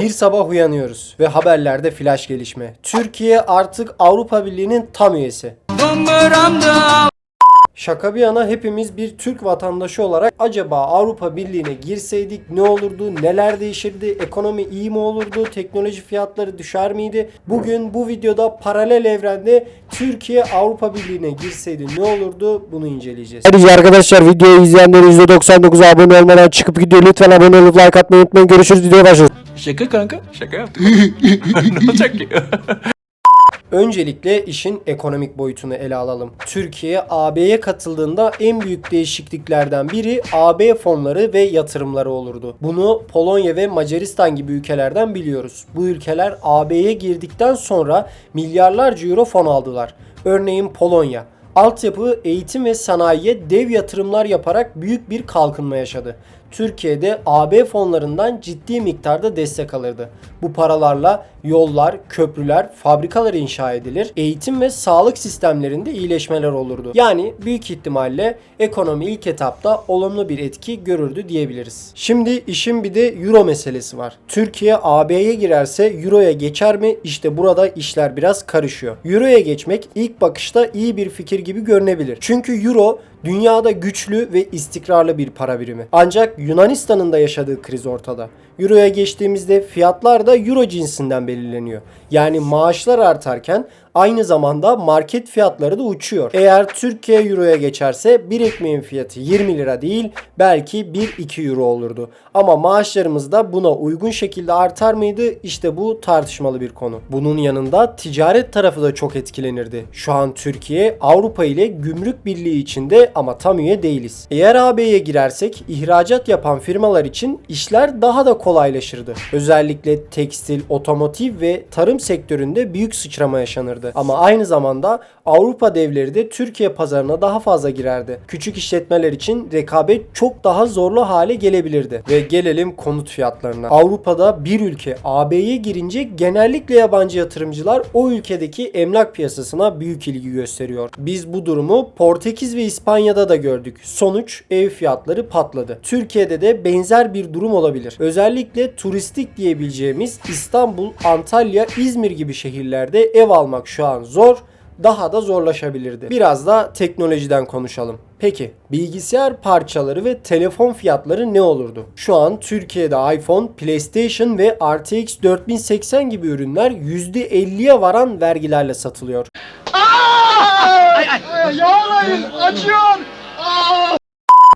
Bir sabah uyanıyoruz ve haberlerde flash gelişme. Türkiye artık Avrupa Birliği'nin tam üyesi. Şaka bir yana hepimiz bir Türk vatandaşı olarak acaba Avrupa Birliği'ne girseydik ne olurdu, neler değişirdi, ekonomi iyi mi olurdu, teknoloji fiyatları düşer miydi? Bugün bu videoda paralel evrende Türkiye Avrupa Birliği'ne girseydi ne olurdu bunu inceleyeceğiz. Ayrıca arkadaşlar videoyu izleyenlerin %99 abone olmadan çıkıp gidiyor. Lütfen abone olup like atmayı unutmayın. Görüşürüz. Videoya başlıyoruz. Şaka kanka. Şaka yaptık. ne olacak ki? Öncelikle işin ekonomik boyutunu ele alalım. Türkiye AB'ye katıldığında en büyük değişikliklerden biri AB fonları ve yatırımları olurdu. Bunu Polonya ve Macaristan gibi ülkelerden biliyoruz. Bu ülkeler AB'ye girdikten sonra milyarlarca euro fon aldılar. Örneğin Polonya altyapı, eğitim ve sanayiye dev yatırımlar yaparak büyük bir kalkınma yaşadı. Türkiye'de AB fonlarından ciddi miktarda destek alırdı. Bu paralarla yollar, köprüler, fabrikalar inşa edilir. Eğitim ve sağlık sistemlerinde iyileşmeler olurdu. Yani büyük ihtimalle ekonomi ilk etapta olumlu bir etki görürdü diyebiliriz. Şimdi işin bir de euro meselesi var. Türkiye AB'ye girerse euroya geçer mi? İşte burada işler biraz karışıyor. Euroya geçmek ilk bakışta iyi bir fikir gibi görünebilir. Çünkü euro dünyada güçlü ve istikrarlı bir para birimi. Ancak Yunanistan'ın da yaşadığı kriz ortada. Euroya geçtiğimizde fiyatlar da euro cinsinden belirleniyor. Yani maaşlar artarken aynı zamanda market fiyatları da uçuyor. Eğer Türkiye euroya geçerse bir ekmeğin fiyatı 20 lira değil belki 1-2 euro olurdu. Ama maaşlarımız da buna uygun şekilde artar mıydı? İşte bu tartışmalı bir konu. Bunun yanında ticaret tarafı da çok etkilenirdi. Şu an Türkiye Avrupa ile gümrük birliği içinde ama tam üye değiliz. Eğer AB'ye girersek ihracat yapan firmalar için işler daha da kolaylaşırdı. Özellikle tekstil, otomotiv ve tarım sektöründe büyük sıçrama yaşanırdı. Ama aynı zamanda Avrupa devleri de Türkiye pazarına daha fazla girerdi. Küçük işletmeler için rekabet çok daha zorlu hale gelebilirdi. Ve gelelim konut fiyatlarına. Avrupa'da bir ülke AB'ye girince genellikle yabancı yatırımcılar o ülkedeki emlak piyasasına büyük ilgi gösteriyor. Biz bu durumu Portekiz ve İspanya'da da gördük. Sonuç ev fiyatları patladı. Türkiye'de de benzer bir durum olabilir. Özellikle turistik diyebileceğimiz İstanbul, Antalya, İzmir gibi şehirlerde ev almak şu an zor daha da zorlaşabilirdi. Biraz da teknolojiden konuşalım. Peki bilgisayar parçaları ve telefon fiyatları ne olurdu? Şu an Türkiye'de iPhone, PlayStation ve RTX 4080 gibi ürünler %50'ye varan vergilerle satılıyor.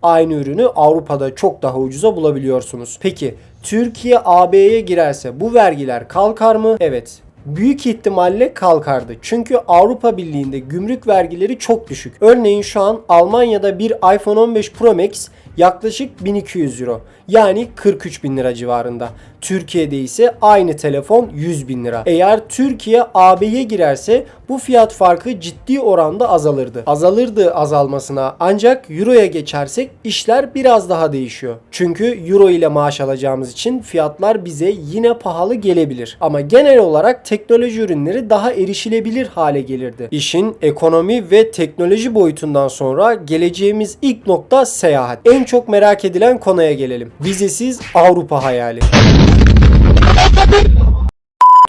Aynı ürünü Avrupa'da çok daha ucuza bulabiliyorsunuz. Peki Türkiye AB'ye girerse bu vergiler kalkar mı? Evet. Büyük ihtimalle kalkardı. Çünkü Avrupa Birliği'nde gümrük vergileri çok düşük. Örneğin şu an Almanya'da bir iPhone 15 Pro Max yaklaşık 1200 euro. Yani 43 bin lira civarında. Türkiye'de ise aynı telefon 100 bin lira. Eğer Türkiye AB'ye girerse bu fiyat farkı ciddi oranda azalırdı. Azalırdı azalmasına ancak Euro'ya geçersek işler biraz daha değişiyor. Çünkü Euro ile maaş alacağımız için fiyatlar bize yine pahalı gelebilir. Ama genel olarak teknoloji ürünleri daha erişilebilir hale gelirdi. İşin ekonomi ve teknoloji boyutundan sonra geleceğimiz ilk nokta seyahat. En çok merak edilen konuya gelelim. Vizesiz Avrupa hayali.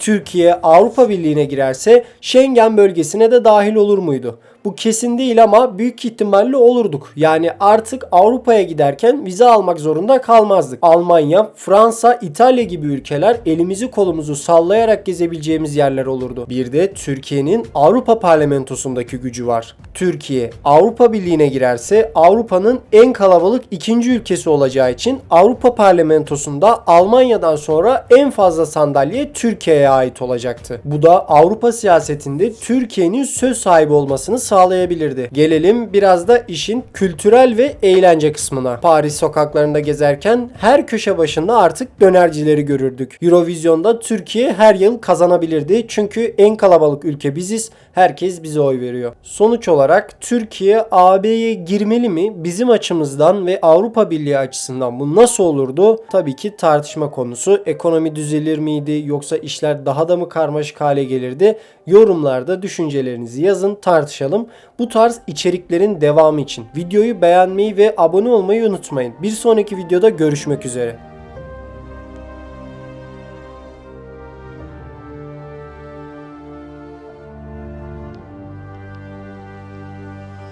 Türkiye Avrupa Birliği'ne girerse Schengen bölgesine de dahil olur muydu? Bu kesin değil ama büyük ihtimalle olurduk. Yani artık Avrupa'ya giderken vize almak zorunda kalmazdık. Almanya, Fransa, İtalya gibi ülkeler elimizi kolumuzu sallayarak gezebileceğimiz yerler olurdu. Bir de Türkiye'nin Avrupa Parlamentosu'ndaki gücü var. Türkiye Avrupa Birliği'ne girerse Avrupa'nın en kalabalık ikinci ülkesi olacağı için Avrupa Parlamentosu'nda Almanya'dan sonra en fazla sandalye Türkiye'ye ait olacaktı. Bu da Avrupa siyasetinde Türkiye'nin söz sahibi olmasını sağlayabilirdi. Gelelim biraz da işin kültürel ve eğlence kısmına. Paris sokaklarında gezerken her köşe başında artık dönercileri görürdük. Eurovision'da Türkiye her yıl kazanabilirdi. Çünkü en kalabalık ülke biziz. Herkes bize oy veriyor. Sonuç olarak Türkiye AB'ye girmeli mi? Bizim açımızdan ve Avrupa Birliği açısından bu nasıl olurdu? Tabii ki tartışma konusu. Ekonomi düzelir miydi yoksa işler daha da mı karmaşık hale gelirdi? Yorumlarda düşüncelerinizi yazın tartışalım. Bu tarz içeriklerin devamı için videoyu beğenmeyi ve abone olmayı unutmayın. Bir sonraki videoda görüşmek üzere.